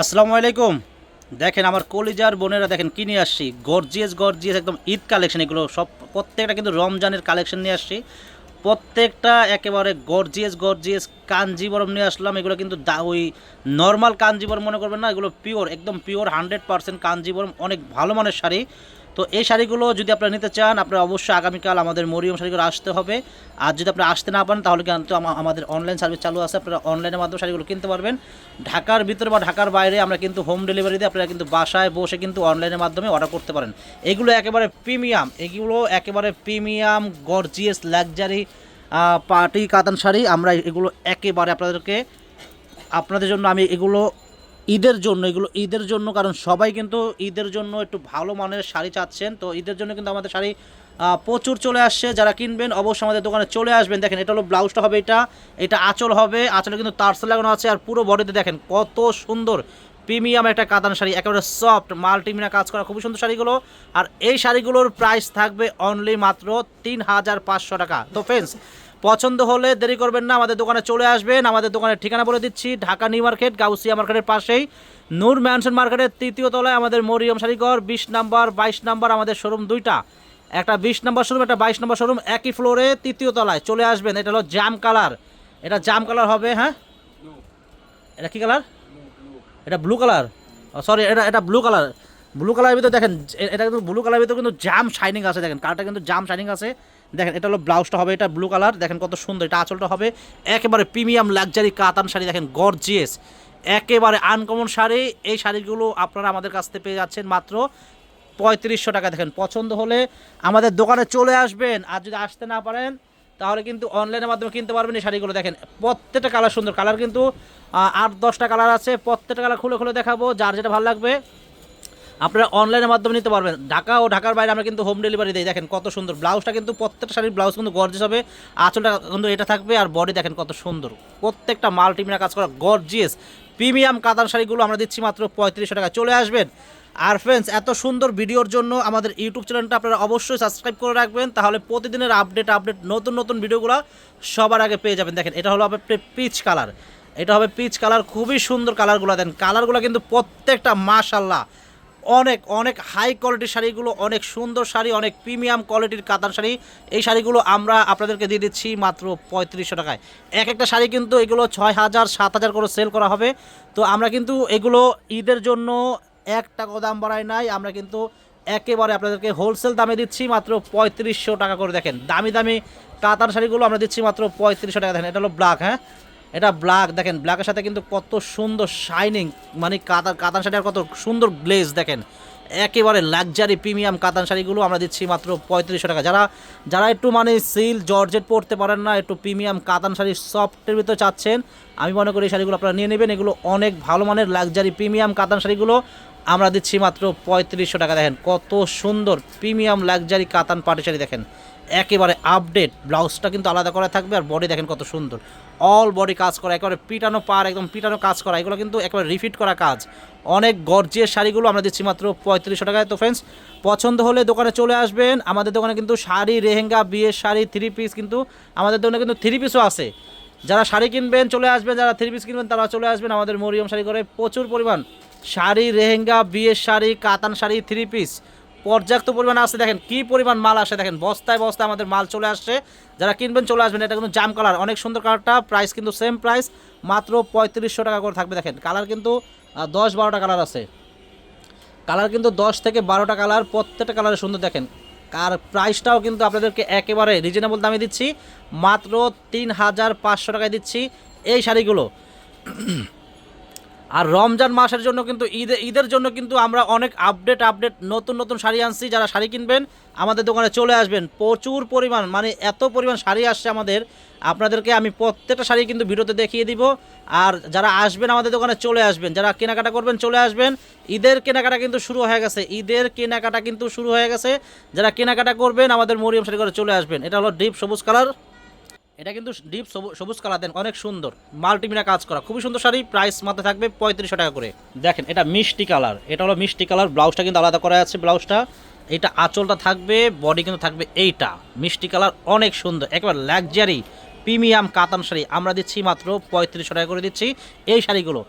আসসালামু আলাইকুম। দেখেন আমার কলিজার বোনেরা দেখেন কি নিয়ে আসছি? গর্জিয়াস গর্জিয়াস একদম ঈদ কালেকশন এগুলো সব প্রত্যেকটা কিন্তু রমজানের কালেকশন নিয়ে আসছি। প্রত্যেকটা একেবারে গর্জিয়াস গর্জিয়াস কাঞ্জিবরম নিয়ে আসলাম। এগুলো কিন্তু দা- ওই নর্মাল কাঞ্জিবরম মনে করবেন না, এগুলো পিওর একদম পিওর হান্ড্রেড পার্সেন্ট কাঞ্জিবরম অনেক ভালো মানের শাড়ি। তো এই শাড়িগুলো যদি আপনারা নিতে চান, আপনারা অবশ্যই আগামীকাল আমাদের মরিয়ম শাড়িগুলো আসতে হবে। আর যদি আপনারা আসতে না পারেন, তাহলে কিন্তু আমাদের অনলাইন সার্ভিস চালু আছে। আপনারা অনলাইনের মাধ্যমে শাড়িগুলো কিনতে পারবেন। ঢাকার ভিতরে বা ঢাকার বাইরে আমরা কিন্তু হোম ডেলিভারি দিয়ে আপনারা কিন্তু বাসায় বসে কিন্তু অনলাইনের মাধ্যমে অর্ডার করতে পারেন। এগুলো একেবারে প্রিমিয়াম এগুলো একেবারে প্রিমিয়াম গর্জিয়াস লাক্সারি পার্টি কাতান শাড়ি। আমরা এগুলো একেবারে আপনাদেরকে, আপনাদের জন্য আমি এগুলো ঈদের জন্য, এগুলো ঈদের জন্য, কারণ সবাই কিন্তু ঈদের জন্য একটু ভালো মানের শাড়ি চাচ্ছেন। তো ঈদের জন্য কিন্তু আমাদের শাড়ি প্রচুর চলে আসছে। যারা কিনবেন অবশ্যই আমাদের দোকানে চলে আসবেন। দেখেন, এটা হলো ব্লাউজটা হবে এটা এটা আঁচল হবে, আঁচলে কিন্তু তারসেল লাগানো আছে আর পুরো বডিতে দেখেন কত সুন্দর প্রিমিয়াম একটা কাতান শাড়ি, একেবারে সফট, মাল্টিমিনা কাজ করা খুবই সুন্দর শাড়িগুলো। আর এই শাড়িগুলোর প্রাইস থাকবে অনলি মাত্র তিন হাজার পাঁচশো টাকা। তো ফ্রেন্ডস পছন্দ হলে দেরি করবেন না, আমাদের দোকানে চলে আসবেন। আমাদের দোকানের ঠিকানা বলে দিচ্ছি, ঢাকা নিউ মার্কেট, গাউসিয়া মার্কেটের পাশেই। নূর ম্যানশন মার্কেটের তৃতীয় তলায় আমাদের মরিয়ম শাড়িঘর বিশ নাম্বার, বাইশ নাম্বার আমাদের শোরুম দুইটা। একটা বিশ নাম্বার শোরুম একটা বাইশ নাম্বার শোরুম একই ফ্লোরে তৃতীয় তলায়। চলে আসবেন, এটা হলো জাম কালার। এটা জাম কালার হবে হ্যাঁ? এটা কি কালার? এটা ব্লু কালার। সরি এটা এটা ব্লু কালার। ব্লু কালারের ভিতরে দেখেন এটা কিন্তু ব্লু কালারের ভিতরে কিন্তু জাম শাইনিং আছে, দেখেন। কালারটা কিন্তু জাম শাইনিং আছে। দেখেন, এটা হলো ব্লাউজটা হবে, এটা ব্লু কালার দেখেন কত সুন্দর, এটা আঁচলটা হবে একেবারে প্রিমিয়াম লাক্সারি কাতান শাড়ি, দেখেন গর্জিয়াস একেবারে আনকমন শাড়ি, এই শাড়িগুলো আপনারা আমাদের কাছ থেকে পেয়ে যাচ্ছেন মাত্র পঁয়ত্রিশশো টাকা। দেখেন, পছন্দ হলে আমাদের দোকানে চলে আসবেন, আর যদি আসতে না পারেন, তাহলে কিন্তু অনলাইনের মাধ্যমে কিনতে পারবেন এই শাড়িগুলো। দেখেন, প্রত্যেকটা কালার সুন্দর কালার কিন্তু আট দশটা কালার আছে, প্রত্যেকটা কালার খুলে খুলে দেখাবো, যার যেটা ভালো লাগবে আপনারা অনলাইনের মাধ্যমে নিতে পারবেন। ঢাকা ও ঢাকার বাইরে আমরা কিন্তু হোম ডেলিভারি দিই। দেখেন কত সুন্দর। ব্লাউজটা কিন্তু প্রত্যেকটা শাড়ির ব্লাউজ কিন্তু গর্জিয়াস হবে। আঁচলটা কিন্তু এটা থাকবে আর বডি দেখেন কত সুন্দর। প্রত্যেকটা মাল্টিমিনা কাজ করা গর্জিয়াস প্রিমিয়াম কাতান শাড়িগুলো আমরা দিচ্ছি মাত্র পঁয়ত্রিশশো টাকা চলে আসবেন। আর ফ্রেন্ডস এত সুন্দর ভিডিওর জন্য আমাদের ইউটিউব চ্যানেলটা আপনারা অবশ্যই সাবস্ক্রাইব করে রাখবেন। তাহলে প্রতিদিনের আপডেট আপডেট নতুন নতুন ভিডিওগুলো সবার আগে পেয়ে যাবেন। দেখেন, এটা হলো আপনার পিচ কালার এটা হবে পিচ কালার খুবই সুন্দর কালারগুলো দেন কালারগুলো কিন্তু প্রত্যেকটা মাশাল্লাহ অনেক অনেক হাই কোয়ালিটির শাড়িগুলো, অনেক সুন্দর শাড়ি, অনেক প্রিমিয়াম কোয়ালিটির কাতার শাড়ি। এই শাড়িগুলো আমরা আপনাদেরকে দিয়ে দিচ্ছি মাত্র পঁয়ত্রিশশো টাকায়। এক একটা শাড়ি কিন্তু এগুলো ছয় হাজার, সাত হাজার করে সেল করা হবে। তো আমরা কিন্তু এগুলো ঈদের জন্য এক টাকা দাম বাড়াই নাই, আমরা কিন্তু একেবারে আপনাদেরকে হোলসেল দামে দিচ্ছি মাত্র পঁয়ত্রিশশো টাকা করে। দেখেন, দামি দামি কাতার শাড়িগুলো আমরা দিচ্ছি মাত্র পঁয়ত্রিশশো টাকা। দেখেন, এটা হলো ব্ল্যাক হ্যাঁ? এটা ব্ল্যাক দেখেন ব্ল্যাকের সাথে কিন্তু কত সুন্দর শাইনিং মানে কাতার কাতান শাড়ি আর কত সুন্দর গ্লেজ দেখেন। একেবারে লাক্সারি প্রিমিয়াম কাতান শাড়িগুলো আমরা দিচ্ছি মাত্র পঁয়ত্রিশশো টাকা। যারা যারা একটু মানে সিল জর্জেট পরতে পারেন না, একটু প্রিমিয়াম কাতান শাড়ি সফটের ভিতরে চাচ্ছেন, আমি মনে করি এই শাড়িগুলো আপনারা নিয়ে নেবেন। এগুলো অনেক ভালো মানের লাক্সারি প্রিমিয়াম কাতান শাড়িগুলো আমরা দিচ্ছি মাত্র পঁয়ত্রিশশো টাকা। দেখেন, কত সুন্দর প্রিমিয়াম লাক্সারি কাতান পাটি শাড়ি, দেখেন। একেবারে আপডেট ব্লাউজটা কিন্তু আলাদা করা থাকবে আর বডি দেখেন কত সুন্দর। অল বডি কাজ করা, একেবারে পিটানো পার, একদম পিটানো কাজ করা, এগুলো কিন্তু একেবারে রিফিট করা কাজ। অনেক গর্জিয়াস শাড়িগুলো আমরা দিচ্ছি মাত্র পঁয়ত্রিশশো টাকায়। তো ফ্রেন্ডস পছন্দ হলে দোকানে চলে আসবেন। আমাদের দোকানে কিন্তু শাড়ি রেহেঙ্গা বিয়ের শাড়ি থ্রি পিস কিন্তু আমাদের দোকানে কিন্তু থ্রি পিসও আছে। যারা শাড়ি কিনবেন, চলে আসবেন, যারা থ্রি পিস কিনবেন, তারা চলে আসবেন আমাদের মরিয়ম শাড়ি করে প্রচুর পরিমাণ শাড়ি রেহেঙ্গা বিয়ের শাড়ি, কাতান শাড়ি থ্রি পিস পর্যাপ্ত পরিমাণ আসছে দেখেন কি পরিমাণ মাল আসে, দেখেন বস্তায় বস্তায় আমাদের মাল চলে আসছে যারা কিনবেন চলে আসবেন, এটা কিন্তু জাম কালার অনেক সুন্দর কালারটা প্রাইস কিন্তু সেম প্রাইস মাত্র পঁয়ত্রিশশো টাকা করে থাকবে, দেখেন। কালার কিন্তু দশ বারোটা কালার আছে। কালার কিন্তু দশ থেকে বারোটা কালার প্রত্যেকটা কালারে সুন্দর, দেখেন। আর প্রাইসটাও কিন্তু আপনাদেরকে একেবারে রিজনেবল দামে দিচ্ছি, মাত্র তিন হাজার পাঁচশো টাকায় দিচ্ছি এই শাড়িগুলো। আর রমজান মাসের জন্য কিন্তু ঈদে ঈদের জন্য কিন্তু আমরা অনেক আপডেট আপডেট নতুন নতুন শাড়ি আনছি, যারা শাড়ি কিনবেন, আমাদের দোকানে চলে আসবেন। প্রচুর পরিমাণ মানে এত পরিমাণ শাড়ি আসছে আমাদের। আপনাদেরকে আমি প্রত্যেকটা শাড়ি কিন্তু ভিডিওতে দেখিয়ে দিব। আর যারা আসবেন আমাদের দোকানে চলে আসবেন, যারা কেনাকাটা করবেন চলে আসবেন। ঈদের কেনাকাটা কিন্তু শুরু হয়ে গেছে। ঈদের কেনাকাটা কিন্তু শুরু হয়ে গেছে। যারা কেনাকাটা করবেন, আমাদের মরিয়ম শাড়ি করে চলে আসবেন। এটা হলো ডিপ সবুজ কালার এটা কিন্তু ডিপ সবুজ কালার দেন অনেক সুন্দর মাল্টিমিনা কাজ করা। খুবই সুন্দর শাড়ি, প্রাইস মাত্র থাকবে পঁয়ত্রিশশো টাকা করে। দেখেন, এটা মিষ্টি কালার, এটা হলো মিষ্টি কালার, ব্লাউজটা কিন্তু আলাদা করা আছে ব্লাউজটা। এটা আঁচলটা থাকবে বডি কিন্তু থাকবে এইটা। মিষ্টি কালার অনেক সুন্দর, একবার লাক্সারি প্রিমিয়াম কাতান শাড়ি। আমরা দিচ্ছি মাত্র পঁয়ত্রিশশো টাকা করে দিচ্ছি। এই শাড়িগুলো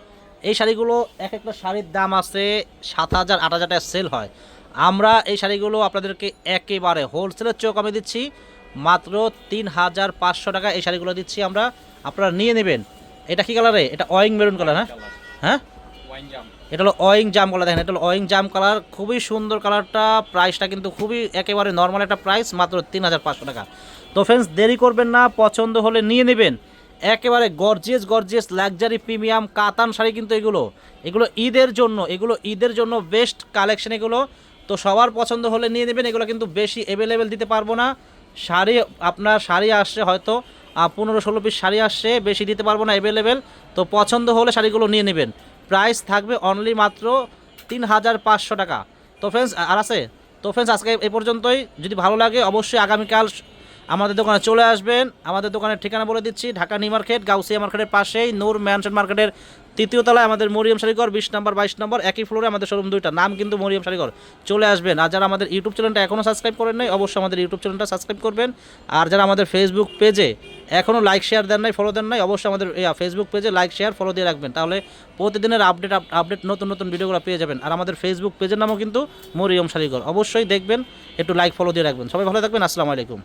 এই শাড়িগুলো এক একটা শাড়ির দাম আছে সাত হাজার, আট হাজার টাকা সেল হয়। আমরা এই শাড়িগুলো আপনাদেরকে একেবারে হোলসেলের চোখ আমি দিচ্ছি। মাত্র তিন হাজার পাঁচশো টাকা এই শাড়িগুলো দিচ্ছি আমরা। আপনারা নিয়ে নেবেন। এটা কি কালারে এটা অয়িং মেরুন কালার হ্যাঁ? হ্যাঁ? এটা হলো অয়িং জাম কালার দেখেন এটা হলো অয়িং জাম কালার খুবই সুন্দর কালারটা প্রাইসটা কিন্তু খুবই একেবারে নর্মাল একটা প্রাইস মাত্র তিন হাজার পাঁচশো টাকা। তো ফ্রেন্ডস দেরি করবেন না পছন্দ হলে নিয়ে নেবেন। একেবারে গর্জিয়াস গর্জিয়াস লাক্সারি প্রিমিয়াম কাতান শাড়ি কিন্তু এগুলো। এগুলো ঈদের জন্য এগুলো ঈদের জন্য বেস্ট কালেকশন এগুলো। তো সবার পছন্দ হলে নিয়ে নেবেন এগুলো কিন্তু বেশি অ্যাভেলেবেল দিতে পারব না। শাড়ি, আপনার শাড়ি আসছে হয়তো পনেরো ষোলো পিস শাড়ি আসছে, বেশি দিতে পারব না অ্যাভেলেবেল তো পছন্দ হলে শাড়িগুলো নিয়ে নেবেন। প্রাইস থাকবে অনলি মাত্র তিন হাজার পাঁচশো টাকা। তো ফ্রেন্ডস আর আছে? তো ফ্রেন্ডস আজকে এই পর্যন্তই। যদি ভালো লাগে, অবশ্যই আগামীকাল আমাদের দোকানে চলে আসবেন। আমাদের দোকানের ঠিকানা বলে দিচ্ছি, ঢাকা নিউ মার্কেট, গাউসিয়া মার্কেটের পাশেই, নূর ম্যানশন মার্কেটের তৃতীয় তলায় আমাদের মরিয়ম শাড়িঘর বিশ নম্বর, বাইশ নম্বর, একই ফ্লোরে আমাদের শোরুম দুইটা। নাম কিন্তু মরিয়ম শাড়িঘর চলে আসবেন। আর যারা আমাদের ইউটিউব চ্যানেলটা এখনও সাবস্ক্রাইব করেন নাই, অবশ্যই আমাদের ইউটিউব চ্যানেলটা সাবস্ক্রাইব করবেন। আর যারা আমাদের ফেসবুক পেজে এখনও লাইক শেয়ার দেন নাই ফলো দেন নাই, অবশ্যই আমাদের ফেসবুক পেজে লাইক শেয়ার ফলো দিয়ে রাখবেন। তাহলে প্রতিদিনের আপডেট আপডেট নতুন নতুন ভিডিওগুলো পেয়ে যাবেন। আর আমাদের ফেসবুক পেজের নামও কিন্তু মরিয়ম শাড়িঘর অবশ্যই দেখবেন, একটু লাইক ফলো দিয়ে রাখবেন। সবাই ভালো থাকবেন। আসসালামু আলাইকুম।